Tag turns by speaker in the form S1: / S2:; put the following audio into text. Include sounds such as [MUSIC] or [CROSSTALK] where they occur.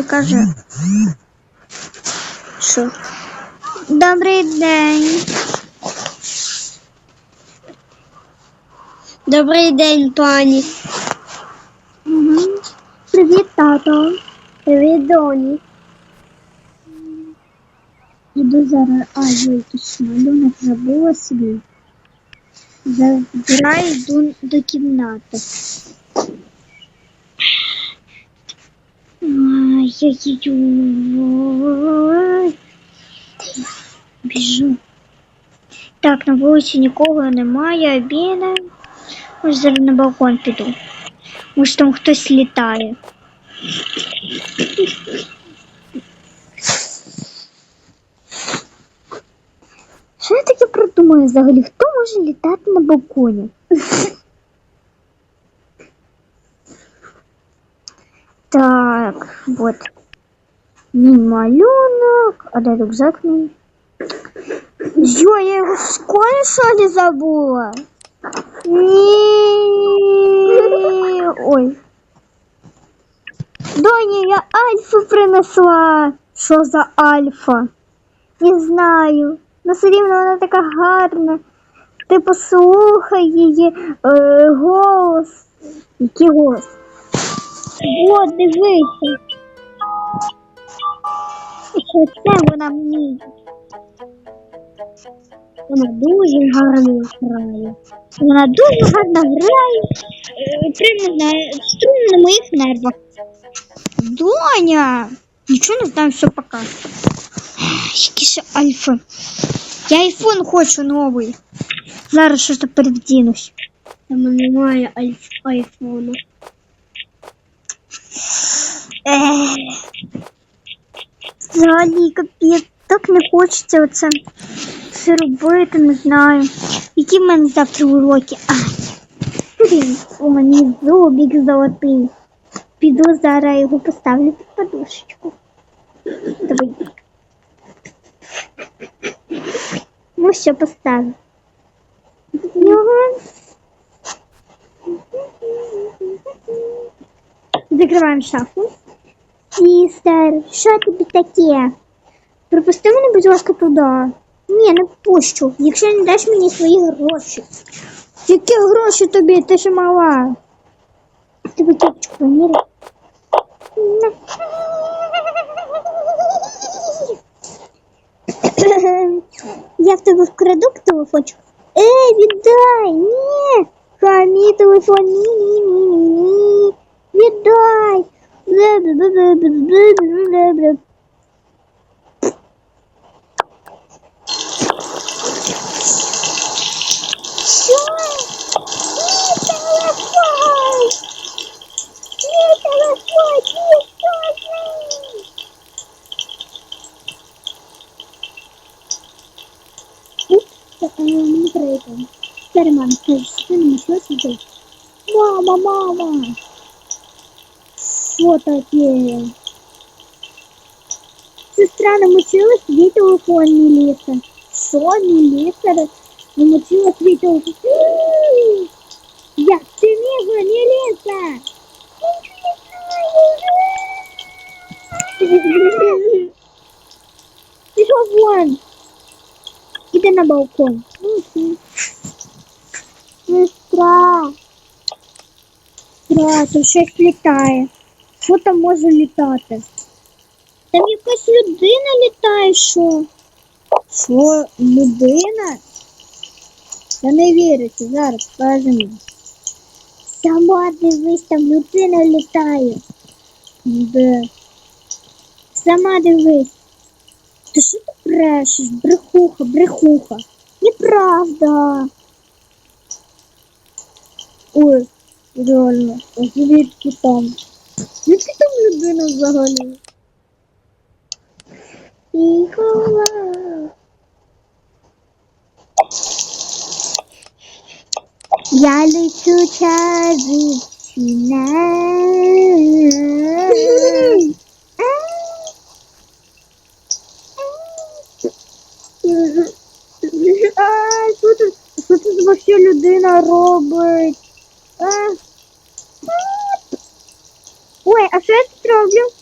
S1: каже. Що? Добрий день. Добрий день, пані. Привіт, тато. Привіт, доні. Іду зараз, а я якийсь малюнок забула собі. Забираю, йду до кімнати. Біжу. Так, на вулиці нікого немає, обіда. Може зараз на балкон піду. Може там хтось літає. Що я таке придумаю взагалі? Хто може літати на балконі? Так, вот. Малюнок, а де рюкзак мій? Йо, я його в школі що ли забула? Ні. Ой. Доня, я альфу принесла. Що за альфа? Не знаю. Ну все рівно вона така гарна. Ти послухай її е, голос. Який голос? О, дивися. Це вона мені? Вона дуже гарно грає. Вона дуже гарно грає. е, Прямо на струн на моїх нервах. Доня! Нічого не знаю, все пока. Які ще альфи. Я айфон хочу новий. Зараз щось перевдінусь. Там немає альф айфону. Ех. Взагалі, капець, так не хочеться оце все робити, не знаю. Які в мене завтра уроки? А, блін, у мене зубик золотий. Піду зараз його поставлю під подушечку. Давай. Ну все, поставлю. Його. Закриваємо шафу. Містер, що тобі таке? Пропусти мене, будь ласка, туди. Ні, не пущу, якщо не даш мені свої гроші. Які гроші тобі? Ти ж мала. Тебе кепочку поміряй. [COUGHS] Я в тебе вкраду телефончик. Ей, віддай! Ні! Хамі телефон, ні-ні-ні-ні-ні. Віддай! Бля-бля-бля-бля-бля-бля-бля-бля. Що? Мій телефон! Мій телефон! Мій что не еще сидеть? Мама, мама! Що таке? Сестра намочила свій телефон Міліса. Що, Міліса? Намочила свій телефон. [GASPS] Як ти мігла, Міліса? Пішов вон. Іди на балкон. Сестра. Сестра, тут щось літає. Що там може літати? Там якась людина літає, що? Що, людина? Я не вірите, зараз покажемо. Сама дивись, там людина літає. Де? Сама дивись. Ти що ти брешеш? Брехуха, брехуха. Неправда. Ой, реально, звідки там? Звідки там людина взагалі? Нікола. Я лечу чарівчина. А, що тут, що тут вообще людина робить? А? Ой, а що я тут роблю?